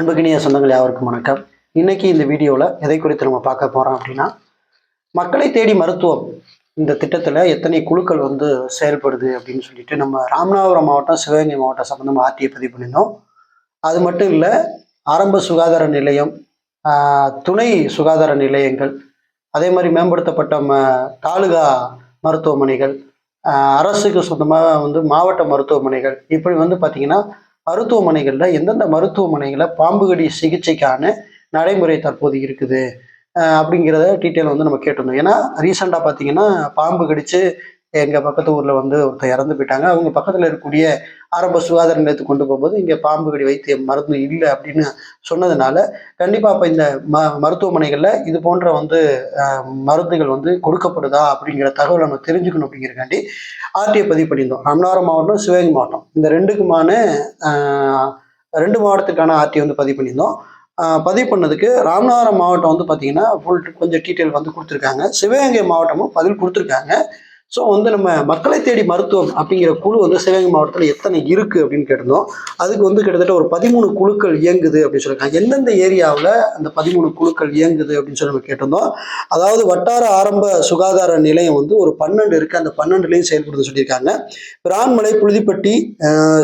அன்புகினிய சொந்தங்கள் யாவருக்கும் வணக்கம். இன்னைக்கு இந்த வீடியோவில் எதை குறித்து நம்ம பார்க்க போகிறோம் அப்படின்னா மக்களை தேடி மருத்துவம் இந்த திட்டத்தில் எத்தனை குழுக்கள் வந்து செயல்படுது அப்படின்னு சொல்லிட்டு நம்ம ராமநாதபுரம் மாவட்டம் சிவகங்கை மாவட்டம் சம்மந்தமாக ஆர்டிஐ பதிவு பண்ணியிருந்தோம் அது மட்டும் இல்லை ஆரம்ப சுகாதார நிலையம் துணை சுகாதார நிலையங்கள் அதே மாதிரி மேம்படுத்தப்பட்ட ம தாலுகா மருத்துவமனைகள் அரசுக்கு சொந்தமாக வந்து மாவட்ட மருத்துவமனைகள் இப்படி வந்து பார்த்திங்கன்னா மருத்துவமனைகளில் எந்தெந்த மருத்துவமனைகளில் பாம்புகடி சிகிச்சைக்கான நடைமுறை தற்போது இருக்குது? அப்படிங்கிறத டீட்டெயில் வந்து நம்ம கேட்டிருந்தோம். ஏன்னா ரீசெண்டாக பார்த்தீங்கன்னா பாம்பு கடிச்சு எங்கள் பக்கத்து ஊரில் வந்து ஒருத்தர் இறந்து போயிட்டாங்க. அவங்க பக்கத்தில் இருக்கக்கூடிய ஆரம்ப சுகாதார நிலையத்துக்கு கொண்டு போகும்போது இங்கே பாம்பு கடி வைத்திய மருந்து இல்லை அப்படின்னு சொன்னதுனால கண்டிப்பாக இப்போ இந்த ம மருத்துவமனைகளில் இது போன்ற வந்து மருந்துகள் வந்து கொடுக்கப்படுதா அப்படிங்கிற தகவலை நம்ம தெரிஞ்சுக்கணும் அப்படிங்கிறக்காண்டி ஆர்டிஐ பதிவு பண்ணியிருந்தோம். ராமநாதபுரம் மாவட்டம் சிவகங்கை மாவட்டம். இந்த ரெண்டுக்குமான ரெண்டு மாவட்டத்துக்கான ஆர்டிஐ வந்து பதிவு பண்ணியிருந்தோம். பதிவு பண்ணதுக்கு ராமநாதபுரம் மாவட்டம் வந்து பார்த்தீங்கன்னா ஃபுல் கொஞ்சம் டீட்டெயில் வந்து கொடுத்துருக்காங்க. சிவகங்கை மாவட்டமும் பதில் கொடுத்துருக்காங்க. ஸோ வந்து நம்ம மக்களை தேடி மருத்துவம் அப்படிங்கிற குழு வந்து சிவகங்கை மாவட்டத்தில் எத்தனை இருக்குது அப்படின்னு கேட்டிருந்தோம். அதுக்கு வந்து கிட்டத்தட்ட ஒரு பதிமூணு குழுக்கள் இயங்குது அப்படின்னு சொல்லியிருக்காங்க. எந்தெந்த ஏரியாவில் அந்த பதிமூணு குழுக்கள் இயங்குது அப்படின்னு சொல்லி நம்ம கேட்டிருந்தோம். அதாவது வட்டார ஆரம்ப சுகாதார நிலையம் வந்து ஒரு பன்னெண்டு இருக்குது அந்த பன்னெண்டுலேயும் செயல்படுது சொல்லியிருக்காங்க. பிரான்மலை புழுதிப்பட்டி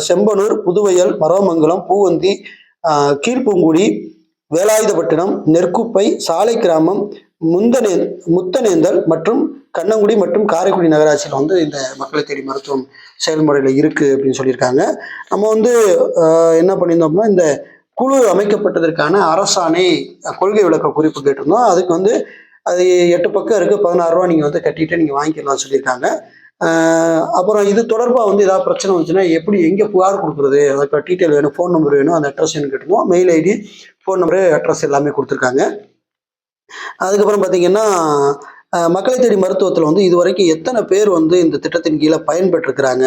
செம்பனூர் புதுவையல் மரவமங்கலம் பூவந்தி கீழ்பூங்குடி வேலாயுதப்பட்டினம் நெற்குப்பை சாலை கிராமம் முந்தனே முத்தனேந்தல் மற்றும் கண்ணங்குடி மற்றும் காரைக்குடி நகராட்சியில் வந்து இந்த மக்களை தேடி மருத்துவம் செயல்முறையில் இருக்குது அப்படின்னு சொல்லியிருக்காங்க. நம்ம வந்து என்ன பண்ணியிருந்தோம்னா இந்த குழு அமைக்கப்பட்டதற்கான அரசாணை கொள்கை விளக்க குறிப்பு கேட்டிருந்தோம். அதுக்கு வந்து அது எட்டு பக்கம் இருக்குது பதினாறு ரூபா நீங்கள் வந்து கட்டிட்டு நீங்கள் வாங்கிக்கலாம்னு சொல்லியிருக்காங்க. அப்புறம் இது தொடர்பாக வந்து ஏதாவது பிரச்சனை வந்துச்சுன்னா எப்படி எங்கே புகார் கொடுக்குறது? அதுக்கு டீட்டெயில் வேணும் ஃபோன் நம்பர் வேணும் அந்த அட்ரஸ் வேணும் கேட்டுருவோம் mail ID phone number address எல்லாமே கொடுத்துருக்காங்க. அதுக்கப்புறம் பார்த்தீங்கன்னா மக்களை தேடி மருத்துவத்தில் வந்து இது வரைக்கும் எத்தனை பேர் வந்து இந்த திட்டத்தின் கீழே பயன்பெற்றிருக்கிறாங்க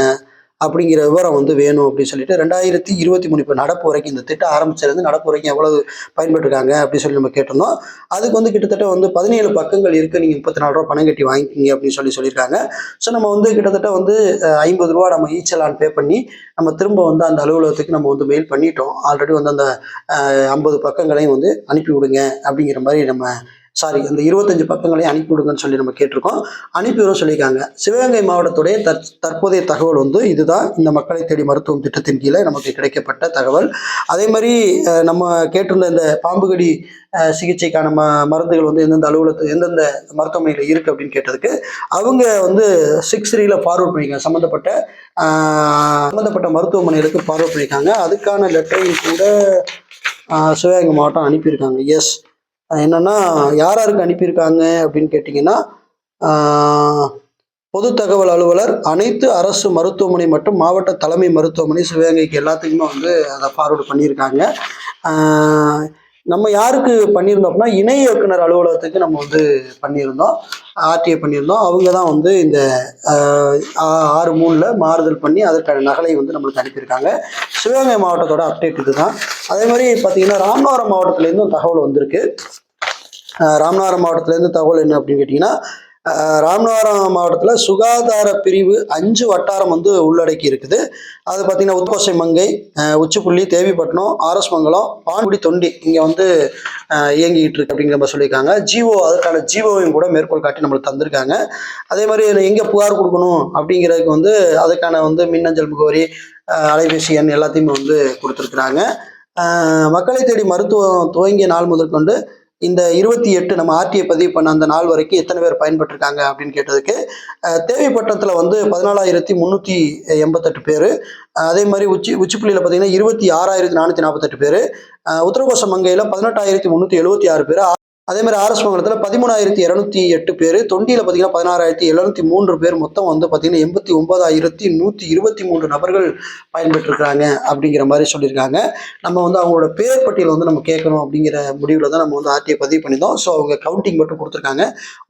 அப்படிங்கிற விவரம் வந்து வேணும் அப்படின்னு சொல்லிட்டு ரெண்டாயிரத்தி இருபத்தி மூணு இப்போ நடப்பு வரைக்கும் இந்த திட்டம் ஆரம்பிச்சிருந்து நடப்பு வரைக்கும் எவ்வளவு பயன்பெற்றிருக்காங்க அப்படின்னு சொல்லி நம்ம கேட்டிருந்தோம். அதுக்கு வந்து கிட்டத்தட்ட வந்து பதினேழு பக்கங்கள் இருக்குது நீங்கள் முப்பத்தி நாலு ரூபா பணம் கட்டி வாங்கிக்கிங்க அப்படின்னு சொல்லி சொல்லியிருக்காங்க. ஸோ நம்ம வந்து கிட்டத்தட்ட வந்து ஐம்பது ரூபா நம்ம ஈச்சலான் பே பண்ணி நம்ம திரும்ப வந்து அந்த அலுவலகத்துக்கு நம்ம வந்து மெயில் பண்ணிட்டோம். ஆல்ரெடி வந்து அந்த ஐம்பது பக்கங்களையும் வந்து அனுப்பி விடுங்க அப்படிங்கிற மாதிரி நம்ம சாரி அந்த இருபத்தஞ்சு பக்கங்களையும் அனுப்பி விடுங்கன்னு சொல்லி நம்ம கேட்டிருக்கோம். அனுப்பிவிடும் சொல்லியிருக்காங்க. சிவகங்கை மாவட்டத்துடைய தற் தற்போதைய தகவல் வந்து இதுதான். இந்த மக்களை தேடி மருத்துவம் திட்டத்தின் கீழே நமக்கு கிடைக்கப்பட்ட தகவல். அதே மாதிரி நம்ம கேட்டிருந்த இந்த பாம்புகடி சிகிச்சைக்கான ம மருந்துகள் வந்து எந்தெந்த அலுவலகத்து எந்தெந்த மருத்துவமனையில் இருக்குது அப்படின்னு கேட்டதுக்கு அவங்க வந்து சிக்ஸ் த்ரீல ஃபார்வர்ட் பண்ணியிருக்காங்க. சம்மந்தப்பட்ட சம்மந்தப்பட்ட மருத்துவமனைகளுக்கு ஃபார்வர்ட் பண்ணியிருக்காங்க. அதுக்கான லெட்டரையும் கூட சிவகங்கை மாவட்டம் அனுப்பியிருக்காங்க. எஸ் என்னன்னா யார் யாருக்கு அனுப்பியிருக்காங்க அப்படின்னு கேட்டிங்கன்னா பொது தகவல் அலுவலர் அனைத்து அரசு மருத்துவமனை மற்றும் மாவட்ட தலைமை மருத்துவமனை சிவகங்கைக்கு எல்லாத்துக்குமே வந்து அதை ஃபார்வர்டு பண்ணியிருக்காங்க. நம்ம யாருக்கு பண்ணியிருந்தோம் அப்படின்னா இணை இயக்குனர் அலுவலகத்துக்கு நம்ம வந்து பண்ணியிருந்தோம். ஆர்டிஐ பண்ணியிருந்தோம். அவங்க தான் வந்து இந்த ஆ- ஆறு மூணில் மாறுதல் பண்ணி அதற்கான நகலை வந்து நம்மளுக்கு அனுப்பியிருக்காங்க. சிவகங்கை மாவட்டத்தோட அப்டேட் இதுதான். அதே மாதிரி பார்த்தீங்கன்னா ராமநாதபுரம் மாவட்டத்துலேருந்தும் தகவல் வந்திருக்கு. ராமநாதபுரம் மாவட்டத்துலேருந்து தகவல் என்ன அப்படின்னு கேட்டிங்கன்னா ராமநாதபுரம் மாவட்டத்தில் சுகாதார பிரிவு அஞ்சு வட்டாரம் வந்து உள்ளடக்கி இருக்குது. அது பார்த்தீங்கன்னா உத்கோசை மங்கை உச்சிப்புள்ளி தேவிப்பட்டினம் ஆர்எஸ் மங்கலம் பான்குடி தொண்டி இங்கே வந்து ஆஹ் இயங்கிட்டு இருக்கு அப்படிங்கிற மாதிரி சொல்லியிருக்காங்க. ஜிஓ அதுக்கான ஜிஓவையும் கூட மேற்கோள் காட்டி நம்மளுக்கு தந்திருக்காங்க. அதே மாதிரி எங்கே புகார் கொடுக்கணும் அப்படிங்கிறதுக்கு வந்து அதுக்கான வந்து மின்னஞ்சல் முகவரி அலைபேசி எண் எல்லாத்தையுமே வந்து கொடுத்துருக்குறாங்க. மக்களை தேடி மருத்துவம் துவங்கிய நாள் முதற்கொண்டு இந்த இருபத்தி எட்டு நம்ம ஆர்டிஐ பதிவு பண்ண அந்த நாள் வரைக்கும் எத்தனை பேர் பயன்பட்டிருக்காங்க அப்படின்னு கேட்டதுக்கு தேவைப்பட்டத்தில் வந்து பதினாலாயிரத்தி முந்நூற்றி எண்பத்தெட்டு பேர் அதே மாதிரி உச்சி உச்சிப்புள்ளியில் பார்த்தீங்கன்னா இருபத்தி ஆறாயிரத்தி நானூற்றி நாற்பத்தெட்டு பேர் உத்தரகோஷ மங்கையில் பதினெட்டாயிரத்தி முந்நூற்றி எழுபத்தி ஆறு பேர் அதே மாதிரி ஆர்எஸ் மங்கலத்தில் பதிமூணாயிரத்தி இரநூத்தி எட்டு பேர் தொண்டியில் பார்த்தீங்கன்னா பதினாறாயிரத்தி எழுநூத்தி மூன்று பேர் மொத்தம் வந்து பார்த்தீங்கன்னா எண்பத்தி ஒன்பதாயிரத்தி நூற்றி இருபத்தி மூன்று நபர்கள் பயன்பெற்றிருக்கிறாங்க அப்படிங்கிற மாதிரி சொல்லியிருக்காங்க. நம்ம வந்து அவங்களோட பேர் பட்டியலை வந்து நம்ம கேட்கணும் அப்படிங்கிற முடிவில் தான் நம்ம வந்து ஆர்டிஐ பதிவு பண்ணியிருந்தோம். ஸோ அவங்க கவுண்டிங் மட்டும் கொடுத்துருக்காங்க.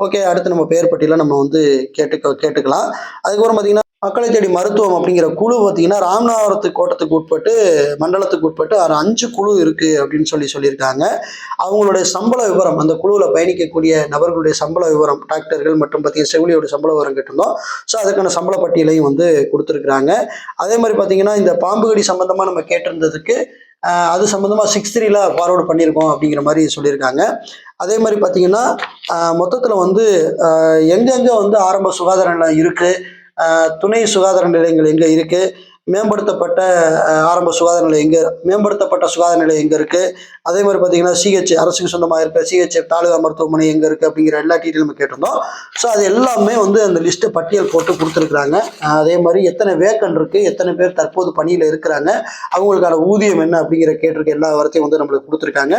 ஓகே அடுத்து நம்ம பேர் பட்டியலை நம்ம வந்து கேட்டுக்க கேட்டுக்கலாம். அதுக்கப்புறம் பார்த்தீங்கன்னா மக்களை தேடி மருத்துவம் அப்படிங்கிற குழு பார்த்தீங்கன்னா ராமநாதபுரத்து கோட்டத்துக்கு உட்பட்டு மண்டலத்துக்கு உட்பட்டு ஒரு அஞ்சு குழு இருக்குது அப்படின்னு சொல்லி சொல்லியிருக்காங்க. அவங்களுடைய சம்பள விவரம் அந்த குழுவில் பயணிக்கக்கூடிய நபர்களுடைய சம்பள விவரம் டாக்டர்கள் மற்றும் பார்த்தீங்கன்னா செவிலியோட சம்பள விவரம் கேட்டிருந்தோம். ஸோ அதுக்கான சம்பள பட்டியலையும் வந்து கொடுத்துருக்குறாங்க. அதே மாதிரி பார்த்தீங்கன்னா இந்த பாம்புகடி சம்மந்தமாக நம்ம கேட்டிருந்ததுக்கு அது சம்மந்தமாக சிக்ஸ் த்ரீல ஃபார்வர்டு பண்ணியிருக்கோம் அப்படிங்கிற மாதிரி சொல்லியிருக்காங்க. அதே மாதிரி பார்த்தீங்கன்னா மொத்தத்தில் வந்து எங்கெங்கே வந்து ஆரம்ப சுகாதார நிலையம் இருக்குது துணை சுகாதார நிலையங்கள் எங்கே இருக்குது மேம்படுத்தப்பட்ட ஆரம்ப சுகாதார நிலையம் எங்கே மேம்படுத்தப்பட்ட சுகாதார நிலையம் எங்கே இருக்குது அதே மாதிரி பார்த்தீங்கன்னா சிஹெச் அரசுக்கு சொந்தமாக இருக்க சிஹெச்எஃப் தாலுகா மருத்துவமனை எங்கே இருக்குது அப்படிங்கிற எல்லா டீட்டெயிலும் கேட்டிருந்தோம். ஸோ அது எல்லாமே வந்து அந்த லிஸ்ட்டை பட்டியல் போட்டு கொடுத்துருக்குறாங்க. அதே மாதிரி எத்தனை வேக்கன் இருக்குது எத்தனை பேர் தற்போது பணியில் இருக்கிறாங்க அவங்களுக்கான ஊதியம் என்ன அப்படிங்கிற கேட்டிருக்க எல்லா வரத்தையும் வந்து நம்மளுக்கு கொடுத்துருக்காங்க.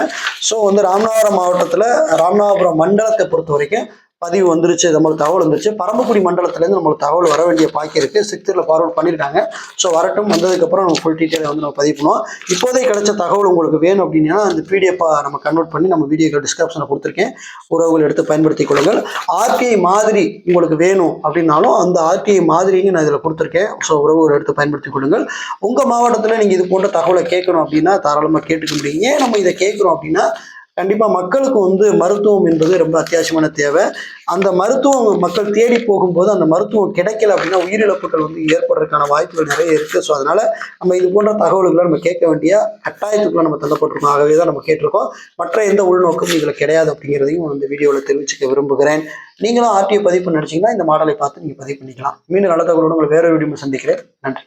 ஸோ வந்து ராமநாதபுரம் மாவட்டத்தில் ராமநாதபுரம் மண்டலத்தை பொறுத்த வரைக்கும் பதிவு வந்துருச்சு நம்மளுக்கு தகவல் வந்துருச்சு. பரமக்குடி மண்டலத்துலேருந்து நம்மளுக்கு தகவல் வர வேண்டிய பாக்கி இருக்குது சிக்ஸ்த்தில் ஃபார்வர்ட் பண்ணியிருக்காங்க ஸோ வரட்டும். வந்ததுக்கப்புறம் நம்ம ஃபுல் டீட்டெயிலை வந்து நம்ம பதிவு பண்ணுவோம். இப்போதே கிடைச்ச தகவல் உங்களுக்கு வேணும் அப்படின்னா அந்த பிடிஎஃபாக நம்ம கன்வெர்ட் பண்ணி நம்ம வீடியோக்கு டிஸ்கிரிப்ஷனில் கொடுத்துருக்கேன். உறவுகள் எடுத்து பயன்படுத்திக் கொள்ளுங்கள். ஆர்கே மாதிரி உங்களுக்கு வேணும் அப்படின்னாலும் அந்த ஆர்கே மாதிரியும் நான் இதில் கொடுத்துருக்கேன். ஸோ உறவுகள் எடுத்து பயன்படுத்திக் கொள்ளுங்கள். உங்கள் மாவட்டத்தில் நீங்கள் இது போன்ற தகவலை கேட்கணும் அப்படின்னா தாராளமாக கேட்டுக்க முடியும். ஏன் நம்ம இதை கேட்குறோம் அப்படின்னா கண்டிப்பாக மக்களுக்கு வந்து மருத்துவம் என்பது ரொம்ப அத்தியாவசியமான தேவை. அந்த மருத்துவம் மக்கள் தேடி போகும்போது அந்த மருத்துவம் கிடைக்கல அப்படின்னா உயிரிழப்புகள் வந்து ஏற்படுறதுக்கான வாய்ப்புகள் நிறைய இருக்குது ஸோ அதனால் நம்ம இது போன்ற தகவல்களை நம்ம கேட்க வேண்டிய கட்டாயத்துக்குள்ள நம்ம தள்ளப்பட்டிருக்கோம். ஆகவே தான் நம்ம கேட்டிருக்கோம். மற்ற எந்த உள்நோக்கமும் இதில் கிடையாது அப்படிங்கிறதையும் இந்த வீடியோவில் தெரிவிச்சுக்க விரும்புகிறேன். நீங்களும் ஆர்டிஓ பதிவு நினச்சிங்கன்னா இந்த மாடலை பார்த்து நீங்கள் பதிவு பண்ணிக்கலாம். மீண்டும் நல்ல தகவலோடு உங்களை வேறு வீடியோ சந்திக்கிறேன். நன்றி.